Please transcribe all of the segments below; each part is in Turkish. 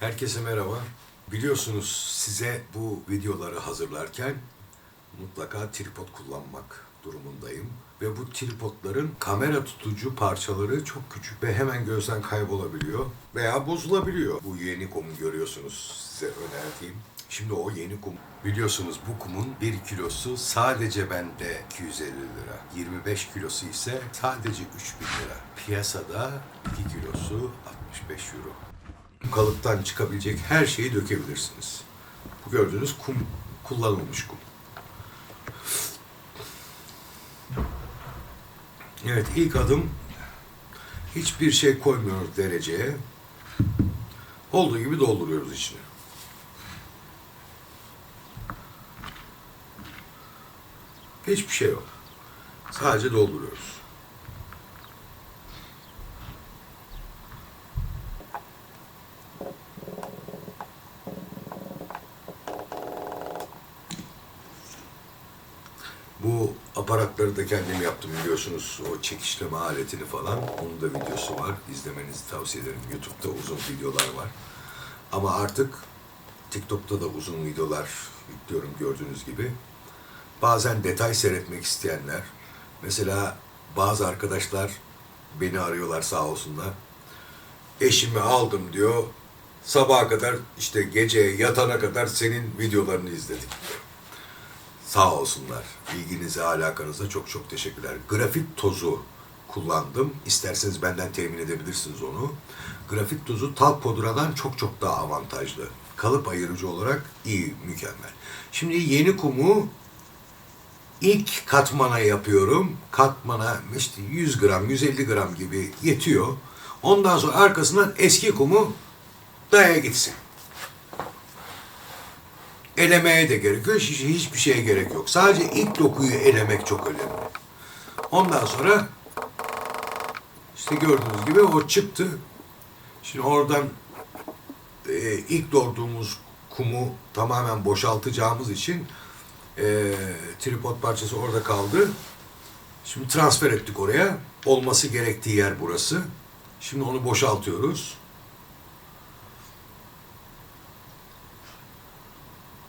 Herkese merhaba. Biliyorsunuz size bu videoları hazırlarken mutlaka tripod kullanmak durumundayım. Ve bu tripodların kamera tutucu parçaları çok küçük ve hemen gözden kaybolabiliyor veya bozulabiliyor. Bu yeni kumu görüyorsunuz size önerdiğim. Şimdi o yeni kum. Biliyorsunuz bu kumun 1 kilosu sadece bende 250 lira. 25 kilosu ise sadece 3000 lira. Piyasada 2 kilosu 65 euro kalıptan çıkabilecek her şeyi dökebilirsiniz. Bu gördüğünüz kum, kullanılmış kum. Evet, ilk adım hiçbir şey koymuyoruz dereceye. Olduğu gibi dolduruyoruz içine. Hiçbir şey yok. Sadece dolduruyoruz. Bu aparatları da kendim yaptım biliyorsunuz. O çekişleme aletini falan. Onun da videosu var. İzlemenizi tavsiye ederim. YouTube'da uzun videolar var. Ama artık TikTok'ta da uzun videolar yüklüyorum gördüğünüz gibi. Bazen detay seyretmek isteyenler, mesela bazı arkadaşlar beni arıyorlar sağ olsunlar. Eşimi aldım diyor. Sabaha kadar işte gece yatana kadar senin videolarını izledik. Sağ olsunlar. İlginize, alakanıza çok çok teşekkürler. Grafit tozu kullandım. İsterseniz benden temin edebilirsiniz onu. Grafit tozu talk pudradan çok çok daha avantajlı. Kalıp ayırıcı olarak iyi, mükemmel. Şimdi yeni kumu ilk katmana yapıyorum. Katmana işte 100 gram, 150 gram gibi yetiyor. Ondan sonra arkasından eski kumu daya gitsin. Elemeye de gerek yok. Hiç, hiçbir şeye gerek yok. Sadece ilk dokuyu elemek çok önemli. Ondan sonra işte gördüğünüz gibi o çıktı. Şimdi oradan e, ilk dolduğumuz kumu tamamen boşaltacağımız için e, tripod parçası orada kaldı. Şimdi transfer ettik oraya. Olması gerektiği yer burası. Şimdi onu boşaltıyoruz.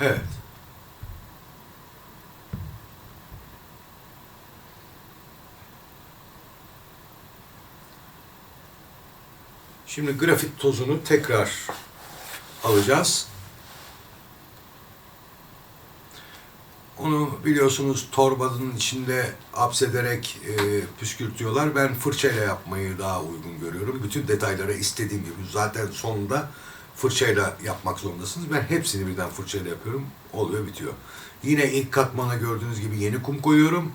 Evet. Şimdi grafit tozunu tekrar alacağız. Onu biliyorsunuz torbanın içinde hapsederek e, püskürtüyorlar. Ben fırçayla yapmayı daha uygun görüyorum. Bütün detaylara istediğim gibi zaten sonunda fırçayla yapmak zorundasınız. Ben hepsini birden fırçayla yapıyorum. Oluyor bitiyor. Yine ilk katmana gördüğünüz gibi yeni kum koyuyorum.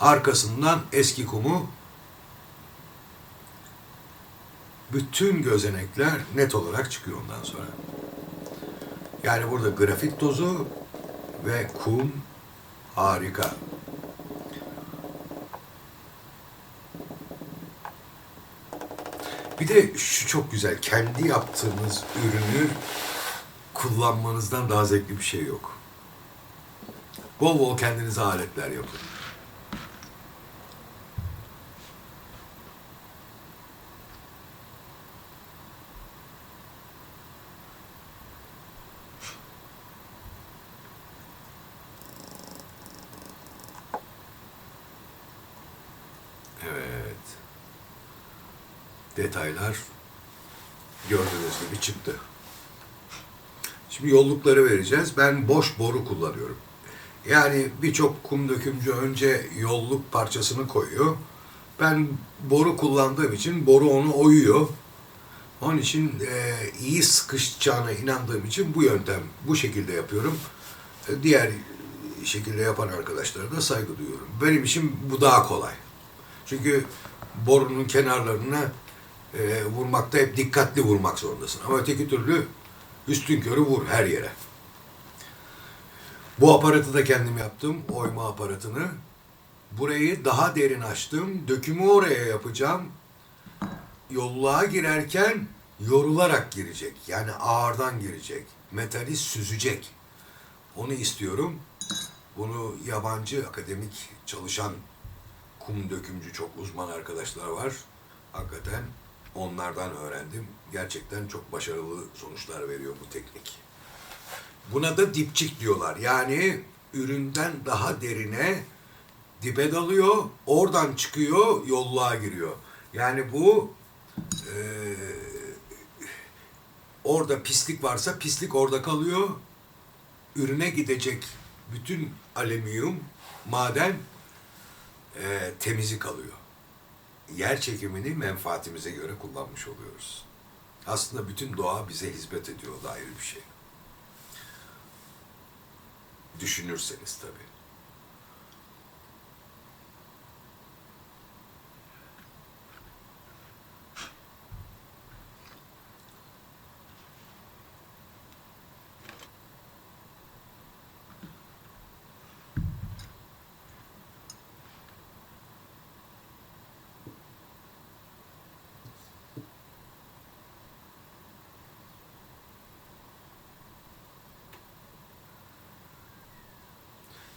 Arkasından eski kumu bütün gözenekler net olarak çıkıyor ondan sonra. Yani burada grafit tozu ve kum harika. Bir de şu çok güzel. Kendi yaptığınız ürünü kullanmanızdan daha zevkli bir şey yok. Bol bol kendinize aletler yapın. Detaylar gördüğünüz gibi çıktı. Şimdi yollukları vereceğiz. Ben boş boru kullanıyorum. Yani birçok kum dökümcü önce yolluk parçasını koyuyor. Ben boru kullandığım için boru onu oyuyor. Onun için e, iyi sıkışacağına inandığım için bu yöntem, bu şekilde yapıyorum. E, diğer şekilde yapan arkadaşlara da saygı duyuyorum. Benim için bu daha kolay. Çünkü borunun kenarlarına e, vurmakta hep dikkatli vurmak zorundasın. Ama öteki türlü üstün körü vur her yere. Bu aparatı da kendim yaptım, oyma aparatını. Burayı daha derin açtım, dökümü oraya yapacağım. Yolluğa girerken yorularak girecek. Yani ağırdan girecek. Metali süzecek. Onu istiyorum. Bunu yabancı akademik çalışan kum dökümcü çok uzman arkadaşlar var. Hakikaten onlardan öğrendim. Gerçekten çok başarılı sonuçlar veriyor bu teknik. Buna da dipçik diyorlar. Yani üründen daha derine dibe dalıyor, oradan çıkıyor, yolluğa giriyor. Yani bu eee, orada pislik varsa pislik orada kalıyor. Ürüne gidecek bütün alüminyum, maden eee temizi kalıyor. Yer çekimini menfaatimize göre kullanmış oluyoruz. Aslında bütün doğa bize hizmet ediyor da ayrı bir şey. Düşünürseniz tabii.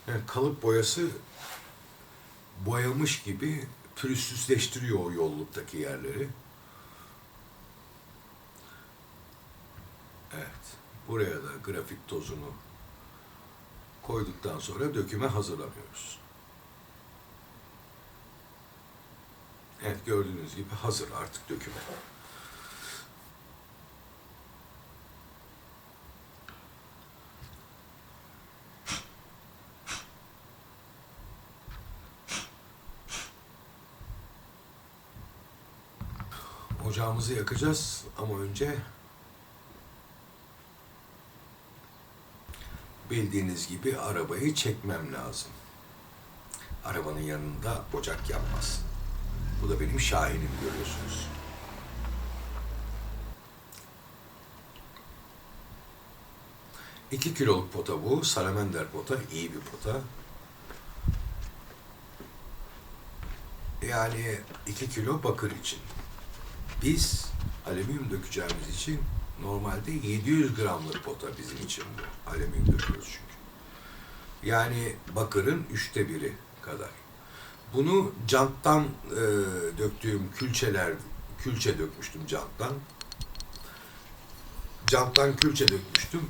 Yani kalıp boyası boyamış gibi pürüzsüzleştiriyor o yolluktaki yerleri. Evet. Buraya da grafit tozunu koyduktan sonra döküme hazırlanıyoruz. Evet gördüğünüz gibi hazır artık döküme. Ocağımızı yakacağız ama önce bildiğiniz gibi arabayı çekmem lazım. Arabanın yanında ocak yanmaz. Bu da benim Şahin'im görüyorsunuz. İki kiloluk pota bu. Salamander pota. iyi bir pota. Yani iki kilo bakır için. Biz alüminyum dökeceğimiz için normalde 700 gramlık pota bizim için bu. Alüminyum döküyoruz çünkü. Yani bakırın üçte biri kadar. Bunu canttan e, döktüğüm külçeler, külçe dökmüştüm canttan. Canttan külçe dökmüştüm.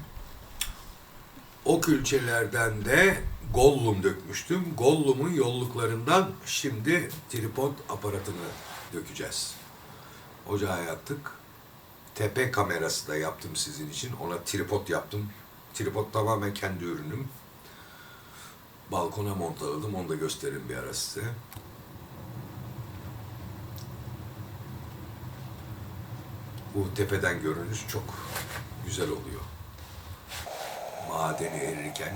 O külçelerden de gollum dökmüştüm. Gollum'un yolluklarından şimdi tripod aparatını dökeceğiz. Ocağa yaktık. Tepe kamerası da yaptım sizin için. Ona tripod yaptım. Tripod tamamen kendi ürünüm. Balkona montaladım. Onu da gösteririm bir ara size. Bu tepeden görünüş çok güzel oluyor. Madeni erirken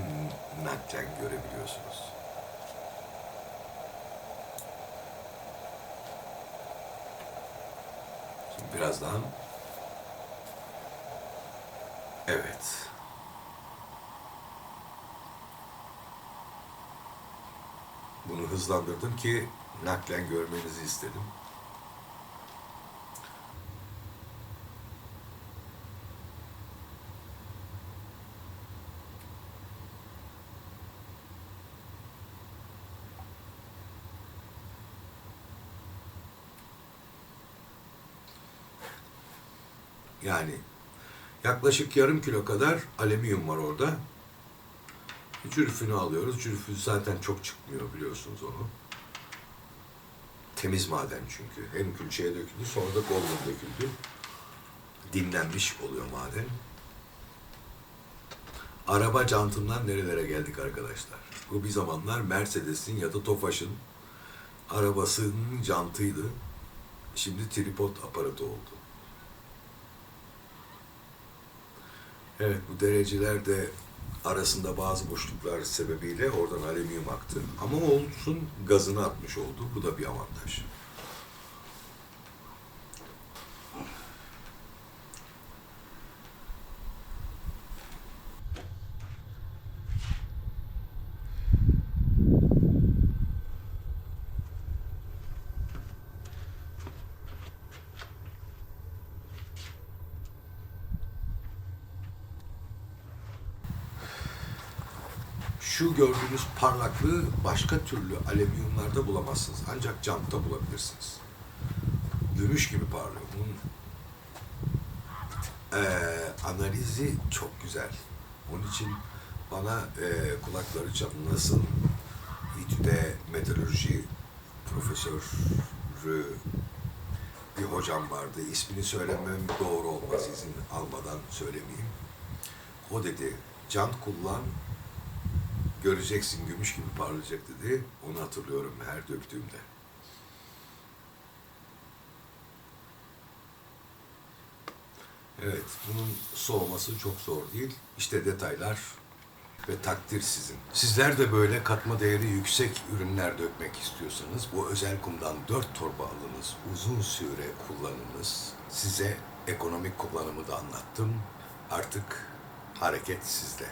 naklen görebiliyorsunuz. Şimdi birazdan Evet. Bunu hızlandırdım ki naklen görmenizi istedim. Yani yaklaşık yarım kilo kadar alüminyum var orada. Cürfünü alıyoruz. Cürfü zaten çok çıkmıyor biliyorsunuz onu. Temiz maden çünkü. Hem külçeye döküldü sonra da goldum döküldü. Dinlenmiş oluyor maden. Araba cantından nerelere geldik arkadaşlar? Bu bir zamanlar Mercedes'in ya da Tofaş'ın arabasının cantıydı. Şimdi tripod aparatı oldu. Evet bu dereceler de arasında bazı boşluklar sebebiyle oradan alüminyum aktı. Ama olsun gazını atmış oldu. Bu da bir avantaj. Şu gördüğünüz parlaklığı başka türlü alüminyumlarda bulamazsınız. Ancak camda bulabilirsiniz. gümüş gibi parlıyor. Bunun eee, analizi çok güzel. Onun için bana eee, kulakları çınlasın. İTÜ'de meteoroloji profesörü bir hocam vardı. İsmini söylemem doğru olmaz izin almadan söylemeyeyim. O dedi, can kullan, göreceksin gümüş gibi parlayacak dedi. Onu hatırlıyorum her döktüğümde. Evet, bunun soğuması çok zor değil. İşte detaylar ve takdir sizin. Sizler de böyle katma değeri yüksek ürünler dökmek istiyorsanız bu özel kumdan 4 torba alınız, uzun süre kullanınız. Size ekonomik kullanımı da anlattım. Artık hareket sizde.